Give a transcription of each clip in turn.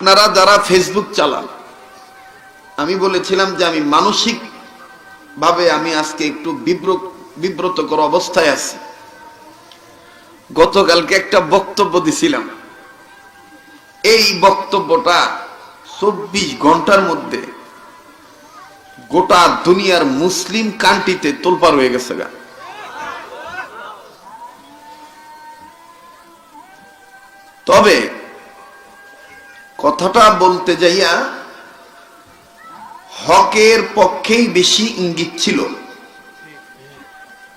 আপনারা যারা ফেসবুক চালান, আমি বলেছিলাম যে আমি মানসিক ভাবে আমি আজকে একটু বিব্রত বিব্রতকর অবস্থায় আছি। গতকালকে একটা বক্তব্য দিছিলাম। এই বক্তব্যটা চব্বিশ ঘণ্টার মধ্যে গোটা দুনিয়ার মুসলিম কান্ট্রিতে তোলপার হয়ে গেছে গা। তবে কথাটা বলতে যাইয়া হকের পক্ষেই বেশি ইঙ্গিত ছিল।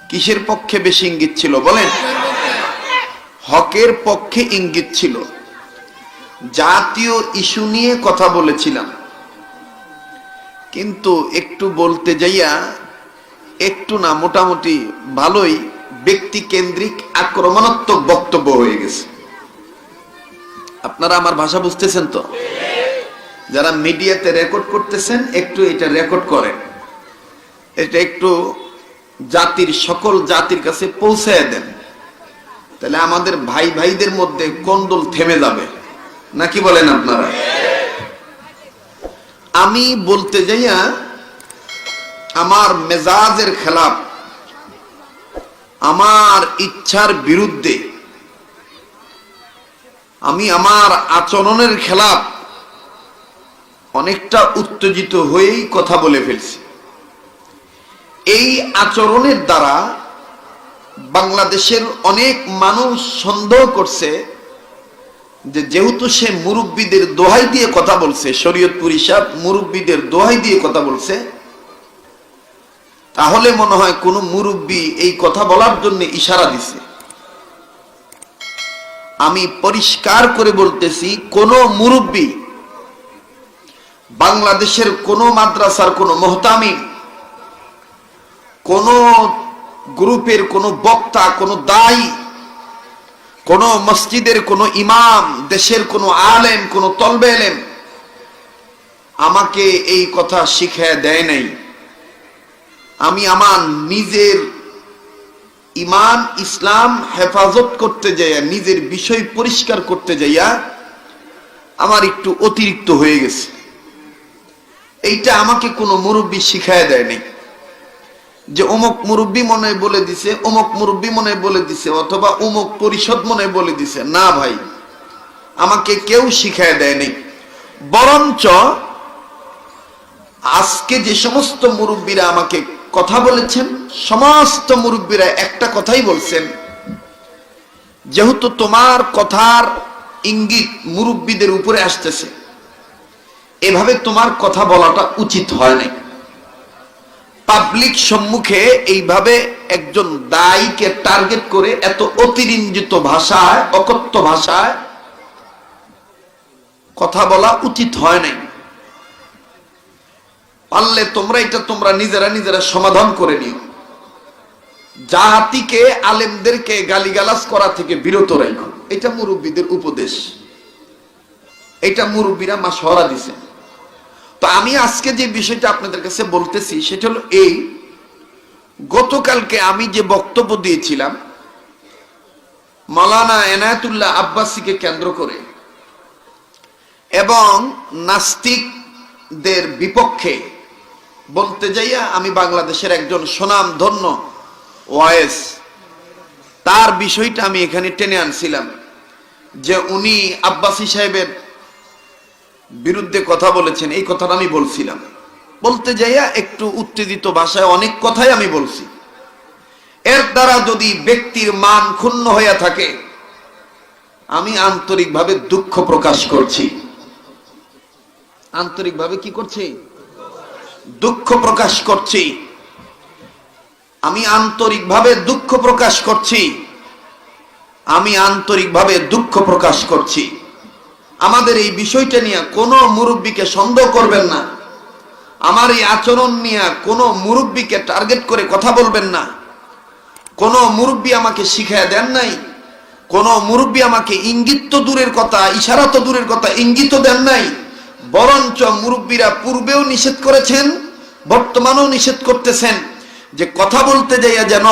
কিসের পক্ষে বেশি ইঙ্গিত ছিল বলেন? হকের পক্ষে ইঙ্গিত ছিল। জাতীয় ইস্যু নিয়ে কথা বলেছিলাম। কিন্তু একটু বলতে যাইয়া একটু না, মোটামুটি ভালোই ব্যক্তি কেন্দ্রিক আক্রমণাত্মক বক্তব্য হয়ে গেছে। আপনারা আমার ভাষা বুঝতেছেন তো? যারা মিডিয়াতে রেকর্ড করতেছেন, একটু এটা রেকর্ড করেন। এটা একটু জাতির, সকল জাতির কাছে পৌঁছায় দেন। তাহলে আমাদের ভাই ভাইদের মধ্যে কন্দল থেমে যাবে। নাকি বলেন আপনারা? আমি বলতে যাইয়া আমার মেজাজের খেলাফ আমার ইচ্ছার বিরুদ্ধে আমি আমার আচরণের খেলাফ অনেকটা উত্তেজিত হয়েই কথা বলে ফেলছি। এই আচরণের দ্বারা বাংলাদেশের অনেক মানুষ সন্দেহ করছে যে যেহেতু সে মুরব্বীদের দোহাই দিয়ে কথা বলছে, শরীয়তপুর হিসাব মুরব্বীদের দোহাই দিয়ে কথা বলছে, তাহলে মনে হয় কোনো মুরব্বী এই কথা বলার জন্য ইশারা দিছে। আমি পরিষ্কার করে বলতেছি, কোন মুরব্বী বাংলাদেশের কোন মাদ্রাসার কোন মোহতামিম, কোন গ্রুপের কোন বক্তা, কোন দায়ী, কোন মসজিদের কোন ইমাম, দেশের কোন আলেম, কোন তলবে এলেম আমাকে এই কথা শিখায় দেয় নাই। আমি আমার নিজের ইমান ইসলাম হেফাজত করতে যাইয়া, নিজের বিষয় পরিষ্কার করতে যাইয়া আমার একটু অতিরিক্ত হয়ে গেছে। এইটা আমাকে কোনো মুরব্বী শিখায় দেয় নাই। যে অমুক মুরব্বী মনে বলে দিছে, অমুক মুরব্বী মনে বলে দিছে, অথবা অমুক পরিষদ মনে বলে দিছে। না ভাই, আমাকে কেউ শিখায় দেয় নাই। বরঞ্চ আজকে যে সমস্ত মুরব্বীরা আমাকে কথা বলেছেন সমস্ত মুরব্বীরা একটা কথাই বলছেন। যেহেতু তোমার কথার ইঙ্গিত মুরব্বীদের উপরে আসতেছে, এভাবে তোমার কথা বলাটা উচিত হয় নাই। পাবলিক সম্মুখে এইভাবে একজন দায়ীকে টার্গেট করে এত অতিরঞ্জিত ভাষায়, অকথ্য ভাষায় কথা বলা উচিত হয় নাই। পারলে তোমরা এটা তোমরা নিজেরা নিজেরা সমাধান করে নিও। জাতিকে, আলেমদেরকে গালিগালাজ করা থেকে বিরত রাখো। এটা মুরব্বীদের উপদেশ। এটা মুরব্বীরা মা সহরা দিছে। তো আমি আজকে যে বিষয়টা আপনাদের কাছে বলতেছি, সেটা হলো এই, গতকালকে আমি যে বক্তব্য দিয়েছিলাম মালানা এনায়তুল্লাহ আব্বাসীকে কেন্দ্র করে, এবং নাস্তিকদের বিপক্ষে, বলতে যাইয়া আমি বাংলাদেশের একজন সুনাম ওয়েস তার বিষয়টা আমি এখানে টেনে আনছিলাম যে উনি আব্বাসী সাহেবের বিরুদ্ধে কথা বলেছেন, এই কথাটা আমি বলছিলাম। বলতে যাইয়া একটু উত্তেজিত ভাষায় অনেক কথাই আমি বলছি। এর দ্বারা যদি ব্যক্তির মান ক্ষুণ্ণ হইয়া থাকে, আমি আন্তরিকভাবে দুঃখ প্রকাশ করছি। আন্তরিকভাবে কি করছি? দুঃখ প্রকাশ করছি। আমি আন্তরিকভাবে দুঃখ প্রকাশ করছি। আমি আন্তরিকভাবে দুঃখ প্রকাশ করছি। আমাদের এই বিষয়টা নিয়ে কোনো মুরব্বীকে সন্দেহ করবেন না। আমার এই আচরণ নিয়ে কোনো মুরব্বীকে টার্গেট করে কথা বলবেন না। কোনো মুরব্বী আমাকে শিখায় দেন নাই। কোন মুরব্বী আমাকে ইঙ্গিত তো দূরের কথা, ইশারা তো দূরের কথা ইঙ্গিত দেন নাই। বরঞ্চ মুরব্বীরা পূর্বেও নিষেধ করেছেন, বর্তমানেও নিষেধ করতেছেন। যে কথা বলতে যাইয়া যেন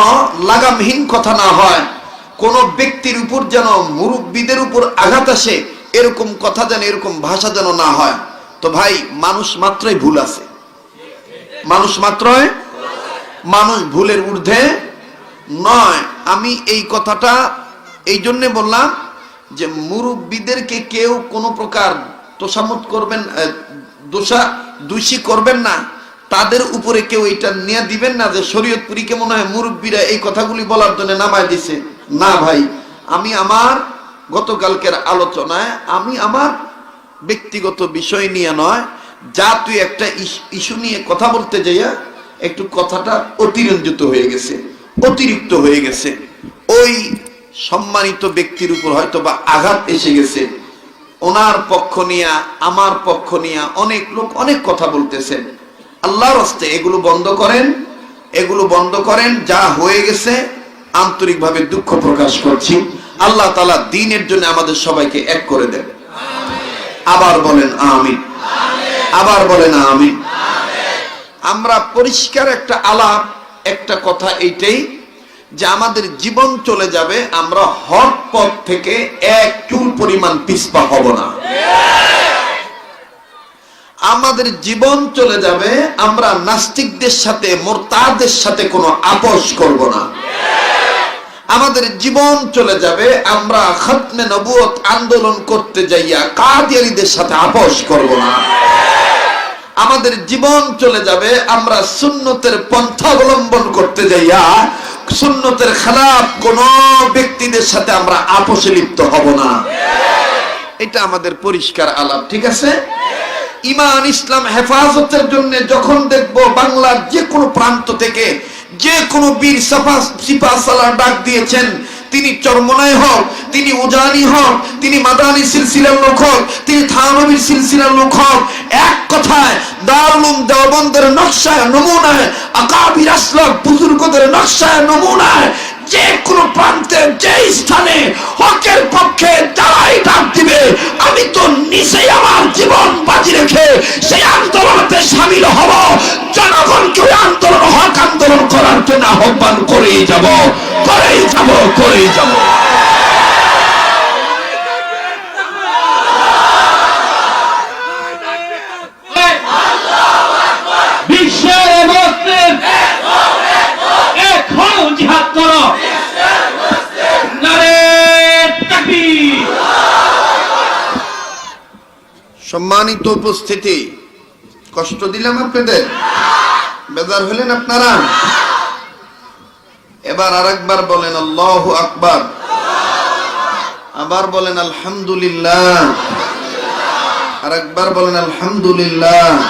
লাগামহীন কথা না হয়, কোন ব্যক্তির উপর যেন মুরব্বীদের উপর আঘাত আসে, এরকম কথা যেন, এরকম ভাষা যেন না হয়। তো ভাই, মানুষ মাত্রই ভুল আছে। মানুষ মাত্রই মানুষ ভুলের ঊর্ধ্বে নয়। আমি এই কথাটা এই জন্যে বললাম যে মুরব্বীদেরকে কেউ কোনো প্রকার তোষামত করবেন দোষা, দোষী করবেন না। তাদের উপরে কেউ এটা নিয়ে দিবেন না যে শরীয়তপুরীকে মনে হয় মুরব্বীরা এই কথাগুলি বলার জন্য নামায় দিছে। না ভাই, আমি আমার গতকালকের আলোচনায়, আমি আমার ব্যক্তিগত বিষয় নিয়ে নয়, যা তুই একটা ইস্যু নিয়ে কথা বলতে যাইয়া একটু কথাটা অতিরঞ্জিত হয়ে গেছে, অতিরিক্ত হয়ে গেছে। ওই সম্মানিত ব্যক্তির উপর হয়তো বা আঘাত এসে গেছে। ওনার পক্ষ নিয়ে, আমার পক্ষ নিয়ে অনেক লোক অনেক কথা বলতেছেন। আল্লাহর হস্তে এগুলো বন্ধ করেন, এগুলো বন্ধ করেন, যা হয়ে গেছে, আন্তরিকভাবে দুঃখ প্রকাশ করছি। আল্লাহ তালা দিনের জন্য আমাদের সবাইকে এক করে দেন। আবার বলেন আমিন। আবার বলেন আমিন। আমরা পরিষ্কার একটা আলাপ, একটা কথা এইটাই, যে আমাদের জীবন চলে যাবে, আমরা হট পথ থেকে এক চুল পরিমাণ পিসপা হব না। আমাদের জীবন চলে যাবে, আমরা নাস্তিকদের সাথে, মোরতাদের সাথে কোনো আপোষ করব না। আমাদের জীবন চলে যাবে, আমরা খতমে নবুয়ত আন্দোলন করতে যাইয়া কাদিয়ারিদের সাথে আপোষ করব না। আমাদের জীবন চলে যাবে, আমরা সুন্নতের পন্থা অবলম্বন করতে যাইয়া সুন্নতের খারাপ কোন ব্যক্তিদের সাথে আমরা আপোষে লিপ্ত হব না। এটা আমাদের পরিষ্কার আলাপ, ঠিক আছে? ইমান, ইসলাম, হেফাজতের জন্য যখন দেখব বাংলার যে কোনো প্রান্ত থেকে যে কোনো বীর সাফা সিপা সালার ডাক দিয়েছেন, তিনি চরমনায় হোক, তিনি উজানি হোক, তিনি মাদানি সিলসিলার লোক হোক, তিনি থানবীর সিলসিলার লোক হোক, এক কথায় দারুলুম দেওবন্দের নকশায়, নমুনায়, আকাবির আসলাম বুজুর্গদের নকশায়, নমুনায় যে কোনো প্রান্তে, যে স্থানে হকের পক্ষে তারাই ডাক দিবে, আমি তো নিজে আমার জীবন বাজি রেখে সেই আন্দোলনতে সামিল হব। জনগণকে আন্দোলন, হক আন্দোলন করার জন্য আহ্বান করেই যাব করেই যাব করেই যাব। সম্মানিত উপস্থিতি। কষ্ট দিলাম আপনাদের। বেজার হলেন আপনারা। এবার আর একবার বলেন, আল্লাহ আকবার। আবার বলেন, আলহামদুলিল্লাহ। আর একবার বলেন, আলহামদুলিল্লাহ।